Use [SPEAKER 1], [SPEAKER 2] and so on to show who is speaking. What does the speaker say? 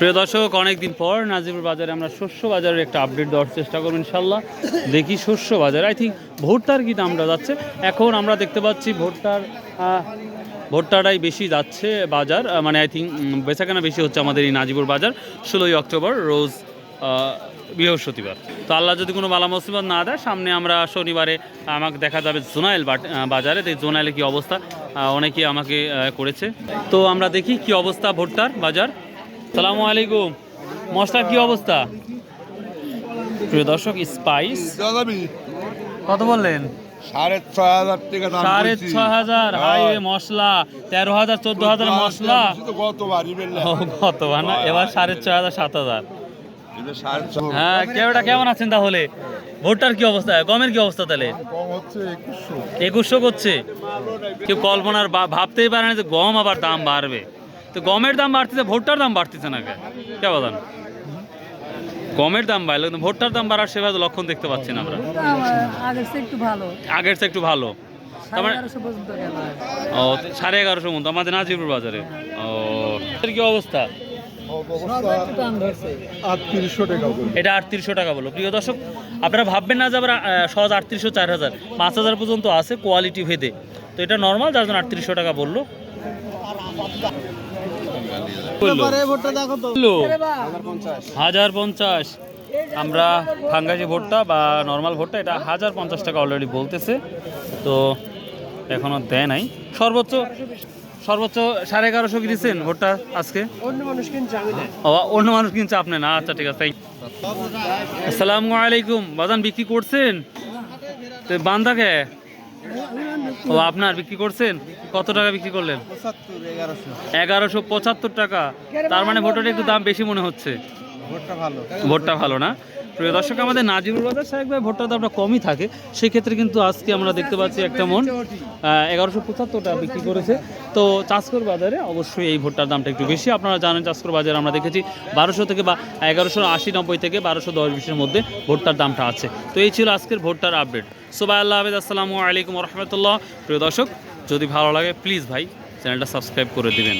[SPEAKER 1] প্রিয় দর্শক, অনেকদিন পর নাজিপুর বাজারে আমরা শস্য বাজারের একটা আপডেট দেওয়ার চেষ্টা করব ইনশাল্লাহ দেখি শস্য বাজার। আই থিঙ্ক ভুট্টার কি দামটা যাচ্ছে? এখন আমরা দেখতে পাচ্ছি ভুট্টার ভুট্টাটাই বেশি যাচ্ছে বাজার। মানে আই থিঙ্ক বেচাকেনা বেশি হচ্ছে আমাদের এই নাজিপুর বাজার। ষোলোই অক্টোবর, রোজ বৃহস্পতিবার। তো আল্লাহ যদি কোনো বালা মুসিবত না দেয়, সামনে আমরা শনিবারে আমাকে দেখা যাবে জোনাইল বাজারে। তো জোনাইলে কি অবস্থা? অনেকে আমাকে করেছে। তো আমরা দেখি কি অবস্থা ভুট্টার বাজার। সালামু আলাইকুম। মশলার কি অবস্থা? প্রিয় দর্শক স্পাইস কত বললেন?
[SPEAKER 2] সাড়ে ছয় হাজার
[SPEAKER 1] সাড়ে হাজার।
[SPEAKER 2] হ্যাঁ।
[SPEAKER 1] মশলা। তেরো হাজার চোদ্দ হাজার মশলা। না? এবার সাড়ে ছয় হাজার সাত হাজার। হ্যাঁ কেউটা কেমন আছেন তাহলে? ভোটটার কি অবস্থা? গমের কি অবস্থা তাহলে?
[SPEAKER 2] একুশশো।
[SPEAKER 1] করছে। কেউ কল্পনার ভাবতেই পারে না যে গম আবার দাম বাড়বে। তো গমের দাম বাড়তেছে ভোটটার দাম বাড়তেছে না কে কে বলেন? গমের দাম বাড়লো কিন্তু ভোটটার দাম বাড়ার সেভাবে লক্ষণ দেখতে পাচ্ছি না আমরা।
[SPEAKER 3] আগের চেয়ে একটু ভালো।
[SPEAKER 1] আগের চেয়ে একটু ভালো। তার
[SPEAKER 3] সাড়ে এগারোশো পর্যন্ত
[SPEAKER 1] ও সাড়ে এগারোশো মতো আমাদের নাজিপুর বাজারে। ও কি অবস্থা? এটা আটত্রিশশো টাকা বলো। প্রিয় দর্শক আপনারা ভাববেন না যে আবার সহজ আটত্রিশশো চার হাজার পাঁচ হাজার পর্যন্ত আছে কোয়ালিটি ভেদে। তো এটা নর্মাল যার জন্য আটত্রিশশো টাকা বলল। হাজার পঞ্চাশ। আমরা ফাঙ্গাসি ভোটটা বা নর্মাল ভোটটা এটা হাজার পঞ্চাশ টাকা অলরেডি বলতেছে। তো এখনও দেয় নাই। সর্বোচ্চ সর্বোচ্চ সাড়ে এগারোশো কি দিচ্ছেন ভোটটা আজকে?
[SPEAKER 3] অন্য মানুষ কিনছে
[SPEAKER 1] আপনি না। আচ্ছা ঠিক আছে. আসসালামু আলাইকুম। বাজান বিক্রি করছেন? তো বান্দা কে? ও আপনার বিক্রি করছেন? কত টাকা বিক্রি করলেন?
[SPEAKER 3] এগারোশো
[SPEAKER 1] পঁচাত্তর টাকা। তার মানে ভোটটা একটু দাম বেশি মনে হচ্ছে।
[SPEAKER 3] ভোটটা ভালো।
[SPEAKER 1] ভোটটা ভালো না? প্রিয় দর্শক, আমাদের নাজিবুল বাজার সাহেব ভোটটার দামটা কমই থাকে। সেক্ষেত্রে কিন্তু আজকে আমরা দেখতে পাচ্ছি একটা মন এগারোশো পঁচাত্তরটা বিক্রি করেছে। তো চাষকর বাজারে অবশ্যই এই ভোটটার দামটা একটু বেশি। আপনারা জানেন চাষকর বাজারে আমরা দেখেছি বারোশো থেকে বা এগারোশো আশি নব্বই থেকে বারোশো দশ বিশের মধ্যে ভোটটার দামটা আছে। তো এই ছিল আজকের ভোটটার আপডেট। সোবাই আল্লাহ হাফেজ। আসসালামু আলাইকুম রহমতুল্লাহ। প্রিয় দর্শক, যদি ভালো লাগে, প্লিজ ভাই, চ্যানেলটা সাবস্ক্রাইব করে দিবেন।